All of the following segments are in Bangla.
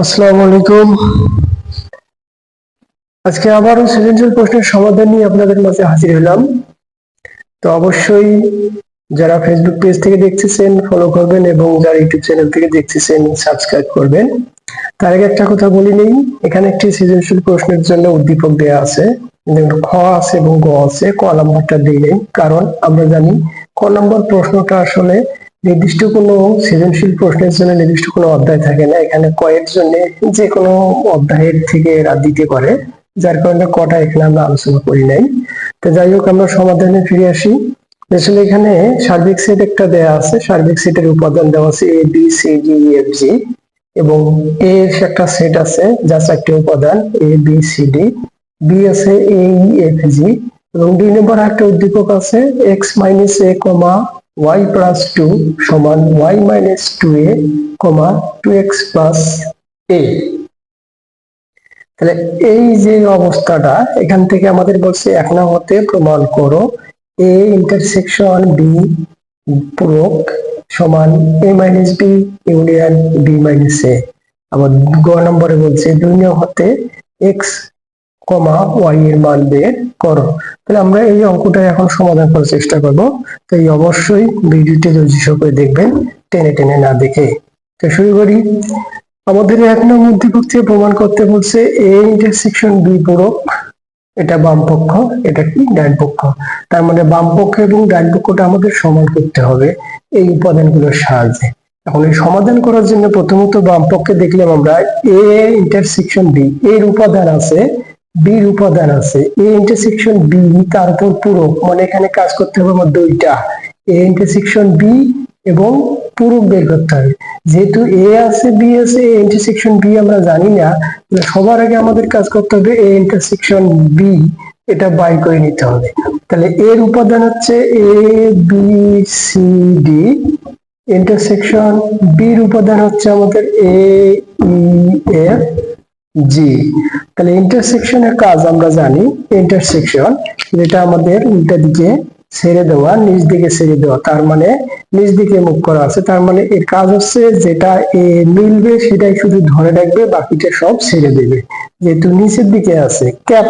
আসসালামু আলাইকুম। আজকে আবারও সৃজনশীল প্রশ্নের সমাধান নিয়ে আপনাদের মাঝে হাজির হলাম। তো অবশ্যই যারা ফেসবুক পেজ থেকে দেখতেছেন ফলো করবেন এবং যারা ইউটিউব চ্যানেল থেকে দেখতেছেন সাবস্ক্রাইব করবেন। তার আগে একটা কথা বলি নেই, এখানে একটি সৃজনশীল প্রশ্নের জন্য উদ্দীপক দেওয়া আছে। খ আছে এবং গ আছে, ক নাম্বারটা দিই নেই, কারণ আমরা জানি ক নম্বর প্রশ্নটা আসলে নির্দিষ্ট কোনো সৃজনশীল প্রশ্নের জন্য নির্দিষ্ট কোনো অধ্যায় থাকে না। এখানে কয়ের জন্য যে কোনো অধ্যায়ের থেকে এরা দিতে পারে, যার কারণে কটা এখানে আমরা আলোচনা করি নাই। তো যাই হোক, আমরা সমাধানে ফিরে আসি। আসলে এখানে সার্বিক সেট একটা দেওয়া আছে। সার্বিক সেটের উপাদান দেওয়া আছে A B C D F G এবং এ একটা সেট আছে, যা চারটি উপাদান A B C D B আছে এ এফ জি এবং দুই নম্বর একটা উদ্দীপক আছে x minus a comma y plus two সমান y minus two a comma two x plus a তাহলে এই যে অবস্থাটা, এখান থেকে আমাদের বলছে এক নম্বরতে প্রমাণ করো এ ইন্টারসেকশন বি পূরক সমান A minus B union B minus A আবার গ নম্বরে বলছে, দুই নম্বরতে এক্স কমা ওয়াই এর মান বের করো। তাহলে আমরা এই অঙ্কটা এখন সমাধান করার চেষ্টা করব। তো এই অবশ্যই ভিডিওটি ধৈর্য সহকারে দেখবেন, টেনে টেনে না দেখে। তো শুরু করি। আমাদের এক নম্বর উদ্দীপক থেকে প্রমাণ করতে বলছে এ ইন্টারসেকশন বি পূরক এটা বাম পক্ষ, এটা কি? ডান পক্ষ। তার মানে বাম পক্ষ এবং ডান পক্ষটা আমাদের সমান করতে হবে এই উপাদানগুলোর সাহায্যে। এখন এই সমাধান করার জন্য প্রথমত বাম পক্ষে দেখলাম আমরা এ ইন্টারসেকশন বি এর উপাদান আছে বির উপাদান আছে। এ ইন্টারসেকশন বি তার উপর পূরক মানে এখানে কাজ করতে হবে আমার দুইটা। এ ইন্টারসেকশন বি এবং পূরক বের করতে হবে। যেহেতু এ আছে বি আছে এ ইন্টারসেকশন বি আমরা জানি না সবার আগে আমাদের কাজ করতে হবে এ ইন্টারসেকশন বি এটা বাই করে নিতে হবে। তাহলে এর উপাদান হচ্ছে A B C D intersection বির উপাদান হচ্ছে আমাদের এ ই এফ জি, তাহলে ইন্টারসেকশনের কাজ আমরা জানি ইন্টারসেকশন যেটা আমাদের উল্টা দিকে ছেড়ে দেওয়া, নিচ দিকে ছেড়ে দেওয়া, তার মানে নিচ দিকে মুখ করা আছে, তার মানে এর কাজ হচ্ছে যেটা এ মিলবে সেটাই শুধু ধরে রাখবে, বাকিটা সব ছেড়ে দেবে। যেহেতু নিচের দিকে আছে, ক্যাপ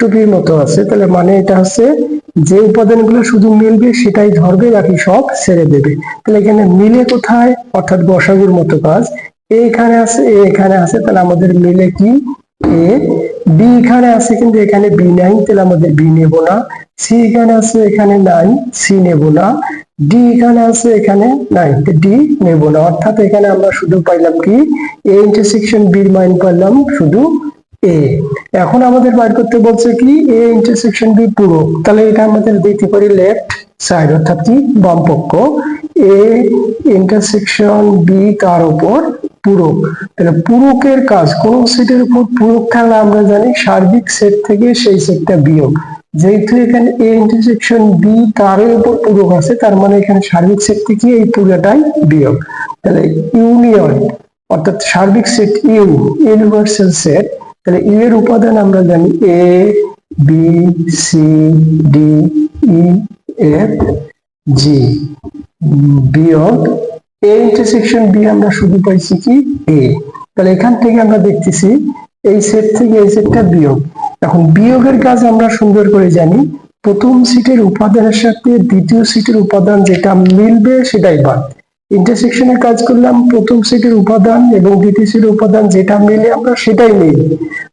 টুপির মতো আছে, তাহলে মানে এটা হচ্ছে যে উপাদানগুলো শুধু মিলবে সেটাই ধরবে, বাকি সব ছেড়ে দেবে। তাহলে এখানে মিলে কোথায়? অর্থাৎ বসাগুর মতো কাজ। এখানে আছে এখানে আছে, তাহলে আমাদের মিলে কি? এ বি এখানে আছে, কিন্তু এখানে বি নাই, তাহলে আমাদের বি নেব না। সি এখানে আছে, এখানে নাই সি নেব না। ডি এখানে আছে, এখানে নাই ডি নেব না। অর্থাৎ এখানে আমরা শুধু পাইলাম কি? এ ইন্টারসেকশন বির মান পাইলাম শুধু এ এখন আমাদের বার করতে বলছে কি? এ ইন্টারসেকশন বি পুরো। তাহলে এটা আমাদের দিতে পারি লেফট সাইড অর্থাৎ কি? বাম পক্ষ। এ ইন্টারসেকশন বি তার উপর? পূরক। তাহলে পূরকের কাজ, কোন সেটের উপর পূরক থাকলে আমরা জানি, সার্বিক সেট থেকে সেই সেটটা বিয়োগ। যেহেতু এখানে এ ইন্টারসেকশন বি তার উপর পূরক আছে, তার মানে এখানে সার্বিক সেট থেকে এই পুরোটাই বিয়োগ। তাহলে ইউনিয়ন, অর্থাৎ সার্বিক সেট ইউ, ইউনিভার্সাল সেট, তাহলে ইউ এর উপাদান আমরা জানি A B C D E F G বিয়োগ এ ইন্টারসেকশন বি আমরা শুধু পাইছি কি? এ তাহলে এখান থেকে আমরা দেখতেছি এই সেট থেকে এই সেটটা বিয়োগ। এখন বিয়োগের কাজ আমরা সুন্দর করে জানি। প্রথম সিটের উপাদানের সাথে দ্বিতীয় সিটের উপাদান যেটা মিলবে সেটাই বাদ। ইন্টারসেকশনের কাজ করলাম, প্রথম সেটের উপাদান এবং দ্বিতীয় সেটের উপাদান যেটা মিলে আমরা সেটাই নেই।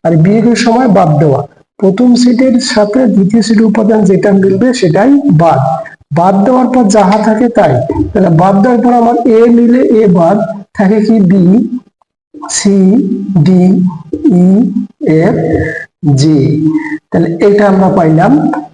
আর বিয়োগের সময় বাদ দেওয়া। প্রথম সেটের সাথে দ্বিতীয় সেটের উপাদান যেটা মিলবে সেটাই বাদ। বাদ দেওয়ার পর যাহা থাকে তাই। তাহলে বাদ দেওয়ার পর আমার এ মিলে এ বাদ থাকে কি B? C, D, E, F, G. তাহলে এটা আমরা পাইলাম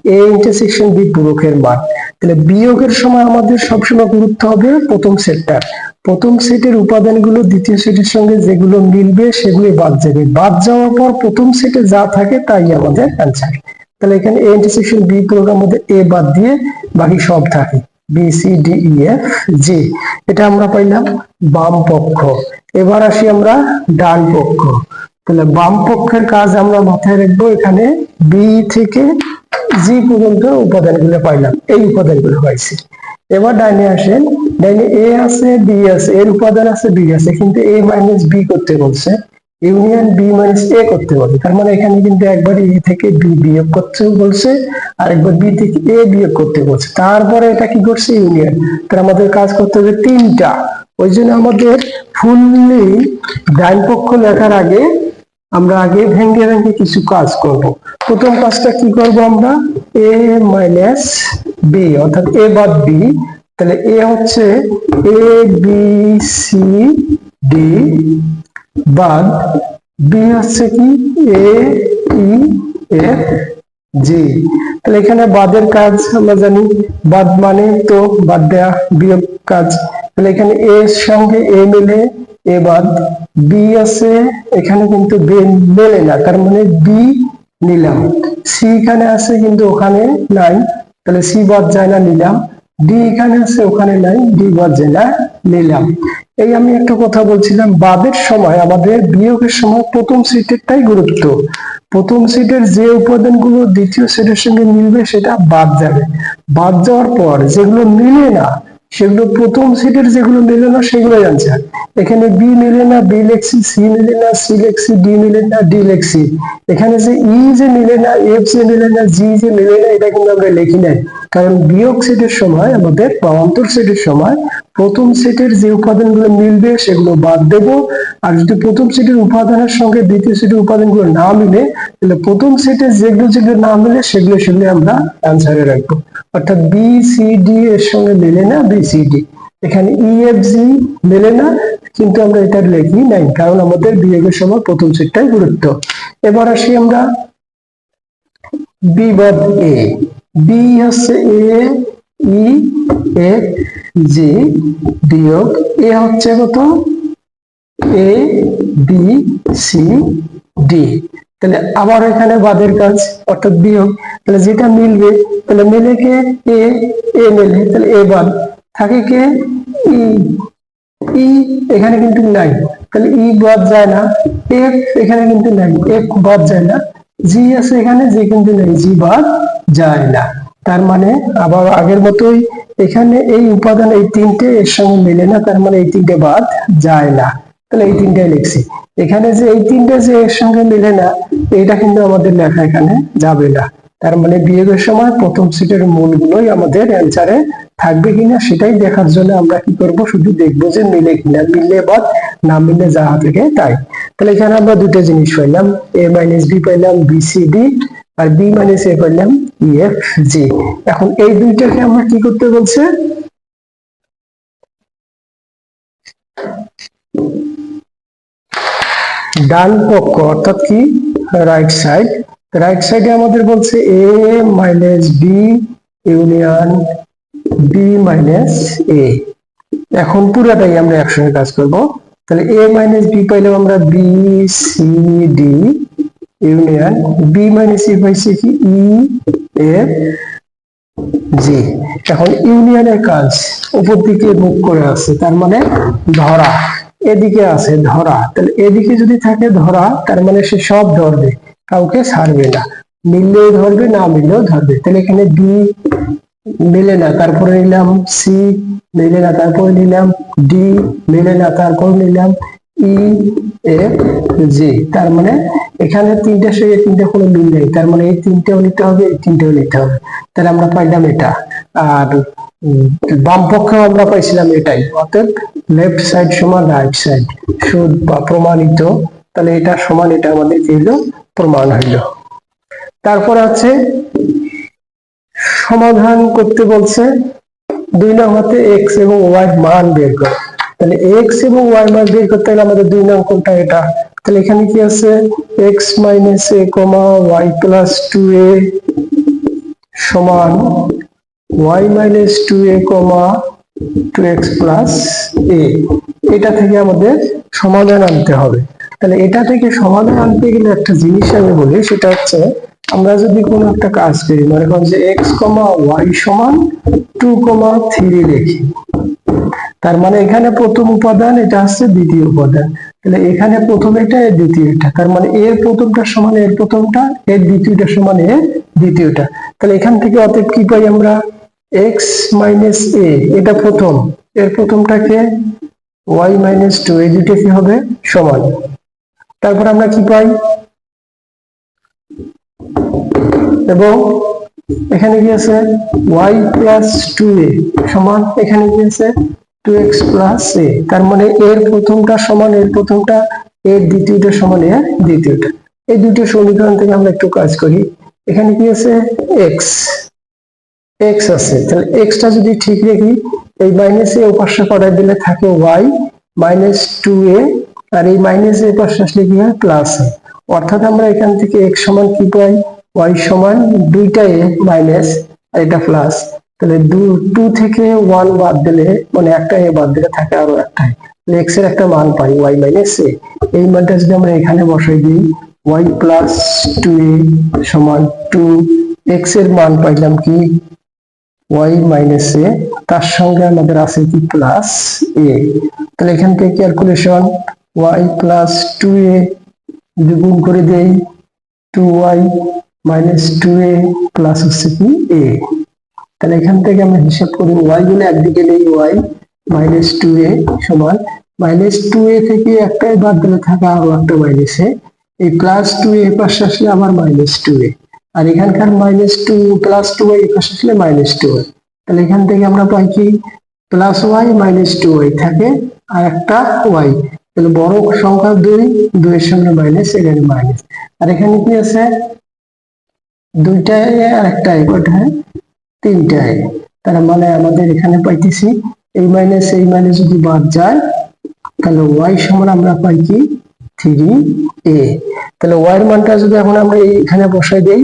এ ইন্টারসেকশন বি পূরকের মান। তাহলে বিয়োগের সময় আমাদের সবসময় গুরুত্ব হবে প্রথম সেটটার। প্রথম সেটের উপাদানগুলো, দ্বিতীয় সেটের সঙ্গে যেগুলো মিলবে সেগুলো বাদ যাবে। বাদ যাওয়ার পর প্রথম সেটে যা থাকে তাই আমাদের অ্যান্সার তাহলে এখানে এ ইন্টারসেকশন বি পূরকের মধ্যে এ বাদ দিয়ে বাকি সব থাকে। B C D E F G এটা আমরা পাইলাম বাম পক্ষ। এবার আসি আমরা ডান পক্ষ। তাহলে বাম পক্ষের কাজ আমরা মাথায় রাখব, এখানে বি থেকে জি পর্যন্ত উপাদানগুলো পাইলাম। এই উপাদানগুলো পাইছি। এবার ডাইনে আসেন। ডাইনে এ আছে বি আছে, এর উপাদান আছে বি আছে, কিন্তু এ মাইনাস বি করতে বলছে। ইউনিয়ন বি মাইনাস এ করতে বলছে তার মানে এখানে কিন্তু একবার এ থেকে বি বিয়োগ করতে বলছে, আর একবার বি থেকে এ বিয়োগ করতে বলছে। তারপরে এটা কি করছে ইউনিয়ন তার আমাদের কাজ করতে হবে তিনটা। ওই জন্য আমাদের ফুললি ডাইন পক্ষ লেখার আগে আমরা আগে ভেঙ্গে ভেঙ্গে কিছু কাজ করব। প্রথম কাজটা কি করব আমরা? এ মাইনাস বি অর্থাৎ এ বাদ বি তাহলে এ হচ্ছে এ বি সি ডি বাদ বি হচ্ছে কি? A, E, F, G. তাহলে এখানে বাদের কাজ আমরা জানি, বাদ মানে তো বাদ দেয়া, বিয়োগ কাজ। তাহলে এখানে এ এর সঙ্গে এ মিলে, এ বাদ। বি আছে, এখানে কিন্তু বে মেলে না, তার মানে বি নিলাম। সি এখানে আছে কিন্তু ওখানে নাই, তাহলে সি বাদ যায় না, নিলাম। ডি এখানে আছে, ওখানে নাই ডি যায় না নিলাম। এই আমি একটা কথা বলছিলাম বাদের সময়, আমাদের বিয়োগের সময় প্রথম সিটেরটাই গুরুত্ব। প্রথম সিটের যে উপাদানগুলো দ্বিতীয় সিটের সঙ্গে মিলবে, সেটা বাদ যাবে। বাদ যাওয়ার পর যেগুলো মিলে না, সেগুলো প্রথম সিটের যেগুলো মিলে না সেগুলো জানছে এখানে বি মিলে না বি লেখছি সি মিলে না সি লেখছি ডি মিলে না ডি লেখছি। এখানে যে ই যে মিলে না এফ যে মিলে না জি যে মিলে না, এটা কিন্তু আমরা লিখি নাই। কারণ বিয়োগ সেটের সময়, আমাদের বা সেটের সময় প্রথম সেটের যে উপাদানগুলো মিলবে, সেগুলো বাদ দেব। আর যদি প্রথম সেটের উপাদানের সঙ্গে দ্বিতীয় সেটের উপাদানগুলো না মিলে, তাহলে প্রথম সেটের যেগুলো যেগুলো না মিলে, সেগুলো সেগুলো আমরা অ্যান্সারে রাখব। অর্থাৎ বি সি ডি এর সঙ্গে মিলে না বি সি ডি এখানে ই এফ জি মেলে না, কিন্তু আমরা এটা লিখি নাই, কারণ আমাদের বিয়োগের সময় প্রথম সেটটাই গুরুত্ব। এবার আসি আমরা বি বাদ এ বি হচ্ছে এ ই এফ জি বিয়োগ এ হচ্ছে কত? এ বি সি ডি তাহলে আবার এখানে বাদের কাজ, অর্থাৎ বিয়োগ। তাহলে যেটা মিলবে, তাহলে মিলে কে? এ এ মিলে। তাহলে এ বাদ থাকে কে? ই ই এখানে কিন্তু নাই। তাহলে ই বাদ যায় না। এফ এখানে কিন্তু নাই। এফ বাদ যায় না। জি আছে এখানে জি কিন্তু নেই জি বাদ যায় না। তার মানে আবার আগের মতোই এখানে এই উপাদান, এই তিনটে এর সঙ্গে মেলে না, তার মানে এই তিনটে বাদ যায় না। তাহলে এই তিনটাই লিখছি। এখানে যে এই তিনটে যে এর সঙ্গে মিলে না এটা কিন্তু আমাদের লেখা এখানে যাবে না। তার মানে বিয়োগের সময় প্রথম সিটের মূলগুলোই আমাদের অ্যান্সারে থাকবে কিনা সেটাই দেখার জন্য আমরা কি করব? শুধু দেখব যে মিলে কিনা, মিললে বাদ, না মিললে যা থেকে তাই। তাহলে এখানে আমরা দুটো জিনিস পাইলাম, এ মাইনাস বি পাইলাম বি সি ডি আর বি মাইনাস এ পাইলাম ই এফ জি এখন এই দুইটাকে আমরা কি করতে বলছে? ডান পক্ষ, অর্থাৎ কি? রাইট সাইড রাইট সাইডে আমাদের বলছে A minus B union B minus A এখন পুরাটাই আমরা একসঙ্গে কাজ করব। তাহলে এ মাইনাস বি পাইলাম আমরা B C D union B minus A পাইছি কি? ই এফ জি এখন ইউনিয়নের কাজ উপর দিকে মুখ করে আছে, তার মানে ধরা। এদিকে আছে ধরা। তাহলে এদিকে যদি থাকে ধরা, তার মানে সে সব ধরবে। কাউকে ছাড়বে না। মিললেও ধরবে, না মিললেও ধরবে। তাহলে এখানে বি মেলে না, তারপরে নিলাম সি মেলে না, তারপরে নিলাম ডি মেলে না, তারপর নিলাম ই এফ জি তার মানে এখানে তিনটা সঙ্গে তিনটে কোনো মিল নেই। তার মানে এই তিনটেও নিতে হবে, এই তিনটেও নিতে হবে। তাহলে আমরা পাইলাম এটা। আর বাম পক্ষেও আমরা পাইছিলাম এটাই। অর্থাৎ লেফট সাইড সমান রাইট সাইড সুদ বা প্রমাণিত। তাহলে এটা সমান, এটা আমাদের কি প্রমাণ হইল। তারপর আছে সমাধান করতে বলছে দুই নং হতে এক্স এবং ওয়াই মান বের করো। তাহলে এক্স এবং ওয়াই মান বের করতে হলে আমাদের দুই নং কোনটা এটা? তাহলে এখানে কি আছে? X minus a comma y plus two a সমান y minus two a comma two x plus a এটা থেকে আমাদের সমাধান আনতে হবে। তাহলে এটা থেকে সমাধান আনতে গেলে একটা জিনিস আমি বলি, সেটা হচ্ছে আমরা যদি কোনো একটা কাজ করি, মনে করেন যে এক্স কমা ওয়াই সমান টু কমা থ্রি লিখি, তার মানে এখানে প্রথম উপাদান, এটা হচ্ছে দ্বিতীয় উপাদান। তাহলে এখানে প্রথম এটা, এর দ্বিতীয় এটা। তার মানে এর প্রথমটা সমান এর প্রথমটা, এর দ্বিতীয়টা সমান এর দ্বিতীয়টা। তাহলে এখান থেকে অতএব কি পাই আমরা? এক্স মাইনাস এ এটা প্রথম। এর প্রথমটাকে ওয়াই মাইনাস টু এই দুটো কি হবে? সমান। তারপর আমরা কি পাই? এবং এখানে কি আছে? ওয়াই প্লাস টু এ সমান এখানে কি আছে? টু এক্স প্লাস এ তার মানে এর প্রথমটা সমান, এর প্রথমটা, এর দ্বিতীয়টা সমান, এর দ্বিতীয়টা। এই দুটো সমীকরণ থেকে আমরা একটু কাজ করি। এখানে কি আছে? এক্স এক্স আছে। তাহলে এক্সটা যদি ঠিক রেখি এই মাইনাস এ উপাস্য করাই দিলে থাকে ওয়াই মাইনাস টু এ আর এই মাইনাস এ পাশে আসলে কি হয়? প্লাস অর্থাৎ আমরা এখান থেকে এক্স সমান কি পাই? ওয়াই সমান দুইটা এ মাইনাস আর এটা প্লাস তাহলে দু টু থেকে ওয়ান বাদ দিলে মানে একটা এ বাদ দিলে থাকে আরও একটা। এক্সের একটা মান পাই ওয়াই মাইনাস এ এই মানটা যদি আমরা এখানে বসাই দিই ওয়াই প্লাস টু এ সমান টু এক্সের মান পাইলাম কি? ওয়াই মাইনাস এ তার সঙ্গে আমাদের আছে কি প্লাস এ তাহলে এখান থেকে calculation y plus two a যদি করে দেই two y minus two a plus হচ্ছে কি এ তাহলে এখান থেকে আমরা হিসাব করি ওয়াই গুলো একদিকে নেই ওয়াই মাইনাস টু এ সমান। মাইনাস টু এ থেকে একটাই বাদ দিলে থাকে আরও একটা মাইনাস এ এই প্লাস টু এ পাশে আসলে আবার মাইনাস টু এ আর এখানকার minus two plus two y পাশে আসলে মাইনাস টু ওয়াই তাহলে এখান থেকে আমরা পাই কি? Plus y minus two y থাকে আর একটা ওয়াই তাহলে বড় সংখ্যা দুই, দুইয়ের সঙ্গে মাইনাস এখানে মাইনাস আর এখানে কি আছে? দুইটায় আর একটা তার মানে আমাদের এখানে পাইতেছি এই মাইনাস এই যদি বাদ যায়, তাহলে ওয়াই সমান আমরা পাই কি? থ্রি এ তাহলে ওয়াই এর মানটা যদি এখন আমরা এখানে বসাই দেই,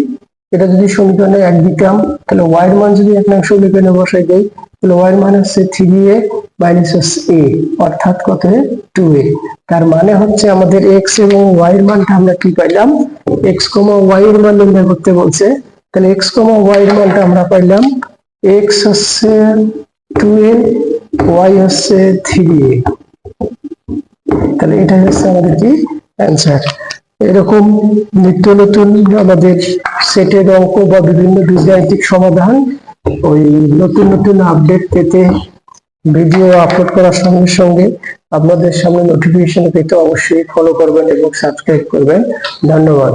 এটা যদি সমীকরণে এক দিতাম, তাহলে ওয়াই এর মান যদি এক সমীকরণে বসাই দেই এর মান হচ্ছে থ্রি এ মাইনাস হচ্ছে এ অর্থাৎ কত টু এ তার মানে হচ্ছে আমাদের এক্স এবং ওয়াই এর মানটা আমরা কি পাইলাম? এক্স কমা ওয়াই এর মান নির্ণয় করতে বলছে। তাহলে এক্স কমা ওয়াই এর মানটা আমরা পাইলাম এক্স হচ্ছে টু এ ওয়াই হচ্ছে থ্রি এ তাহলে এটা হচ্ছে আমাদের কি? অ্যান্সার এরকম নিত্য নতুন আমাদের সেটের অঙ্ক বা বিভিন্ন বীজগাণিতিক সমাধান ওই নতুন নতুন আপডেট পেতে ভিডিও আপলোড করার সঙ্গে সঙ্গে আপনাদের সামনে নোটিফিকেশন পেতে অবশ্যই ফলো করবেন এবং সাবস্ক্রাইব করবেন। ধন্যবাদ।